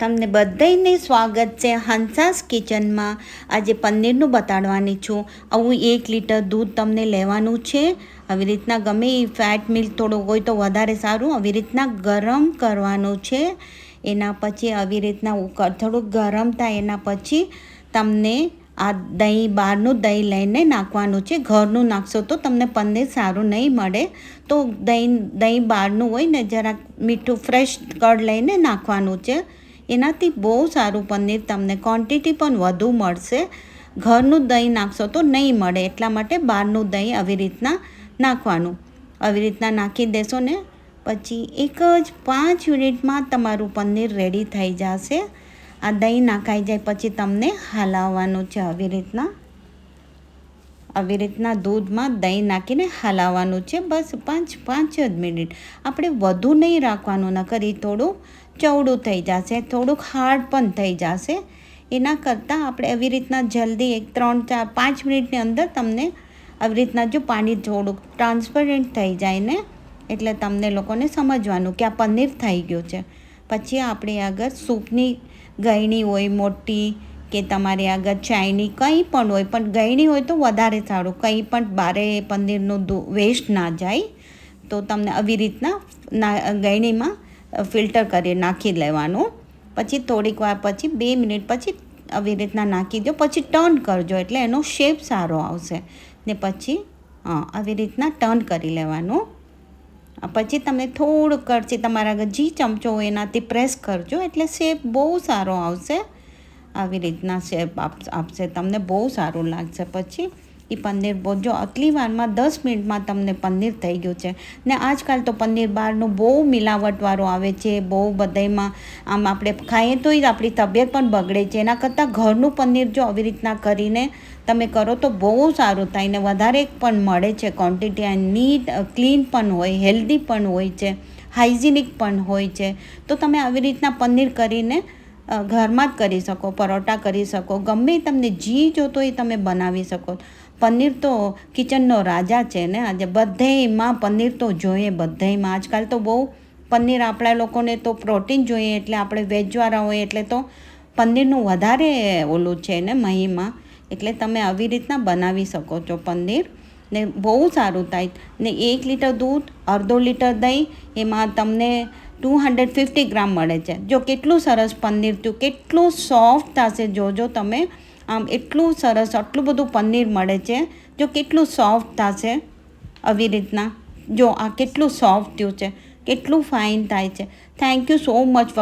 તમને બધાને સ્વાગત છે હંસાસ કિચનમાં. આજે પનીરનું બતાડવાની છું. આવું એક લીટર દૂધ તમને લેવાનું છે. આવી રીતના ગમે એ ફેટ મિલ્ક થોડું હોય તો વધારે સારું. આવી રીતના ગરમ કરવાનું છે. એના પછી આવી રીતના થોડુંક ગરમ થાય એના પછી તમને આ દહીં, બહારનું દહીં લઈને નાખવાનું છે. ઘરનું નાખશો તો તમને પનીર સારું નહીં મળે. તો દહીં દહીં બહારનું હોય ને, જરાક મીઠું ફ્રેશ કડ લઈને નાખવાનું છે. એનાથી બહુ સારું પનીર તમને ક્વોન્ટિટી પણ વધુ મળશે. ઘરનું દહીં નાખશો તો નહીં મળે, એટલા માટે બહારનું દહીં આવી રીતના નાખવાનું. આવી રીતના નાખી દેશો ને, પછી એક જ પાંચ મિનિટમાં તમારું પનીર રેડી થઈ જશે. આ દહીં નાખાઈ જાય પછી તમને હલાવવાનું છે આવી રીતના. આવી રીતના દૂધમાં દહીં નાખીને હલાવવાનું છે, બસ પાંચ પાંચ જ મિનિટ. આપણે વધુ નહીં રાખવાનું ન કરી થોડું ચવડું થઈ જશે, થોડુંક હાર્ડ પણ થઈ જશે. એના કરતાં આપણે આવી રીતના જલ્દી એક ત્રણ ચાર પાંચ મિનિટની અંદર તમને આવી રીતના જો પાણી થોડુંક ટ્રાન્સપરન્ટ થઈ જાય ને, એટલે તમને લોકોને સમજવાનું કે આ પનીર થઈ ગયું છે. પછી આપણે આગળ સૂપની ગયણી હોય મોટી કે તમારે આગળ ચાઇની કંઈ પણ હોય, પણ ગયણી હોય તો વધારે સારું, કંઈ પણ બારે પનીરનું વેસ્ટ ના જાય, તો તમને આવી રીતના ના, ગળણીમાં ફિલ્ટર કરી નાખી લેવાનું. પછી થોડીક વાર પછી, બે મિનિટ પછી આવી રીતના નાખી દો પછી ટર્ન કરજો એટલે એનો શેપ સારો આવશે. ને પછી આવી રીતના ટર્ન કરી લેવાનું. પછી તમે થોડુંક કરશે તમારા જે જી ચમચો હોય એનાથી પ્રેસ કરજો એટલે શેપ બહુ સારો આવશે. આવી રીતના શેપ આપશે. તમને બહુ સારું લાગશે. પછી એ પનીર જો આટલી વારમાં દસ મિનિટમાં તમને પનીર થઈ ગયું છે. ને આજકાલ તો પનીર બહારનું બહુ મિલાવટવાળું આવે છે, બહુ બધામાં આમ આપણે ખાઈએ તો આપણી તબિયત પણ બગડે છે. એના કરતાં ઘરનું પનીર જો આવી રીતના કરીને તમે કરો તો બહુ સારું થાય ને વધારે પણ મળે છે ક્વોન્ટિટી એન્ડ નીટ ક્લીન પણ હોય હેલ્ધી પણ હોય છે હાઇજિનિક પણ હોય છે. તો તમે આવી રીતના પનીર કરીને ઘરમાં જ કરી શકો, પરોઠા કરી શકો, ગમે તમને જી જોતો એ તમે બનાવી શકો. પનીર તો કિચનનો રાજા છે ને. આજે બધેમાં પનીર તો જોઈએ બધેમાં આજકાલ તો બહુ પનીર આપણા લોકોને તો પ્રોટીન જોઈએ એટલે આપણે વેજવાળા હોય એટલે તો પનીરનું વધારે ઓલું છે ને મહીમાં. એટલે તમે આવી રીતના બનાવી શકો છો પનીર. ને બહુ સારું થાય. ને એક લીટર દૂધ, અડધો લીટર દહીં, એમાં તમને ટુ હંડ્રેડ ફિફ્ટી ગ્રામ મળે છે. જો કેટલું સરસ પનીર થયું, કેટલું સોફ્ટ થશે. જોજો તમે. આમ એટલું સરસ, આટલું બધું પનીર મળે છે, જો કેટલું સોફ્ટ થશે આવી રીતના. જો આ કેટલું સોફ્ટ થયું છે, કેટલું ફાઇન થાય છે. Thank you so much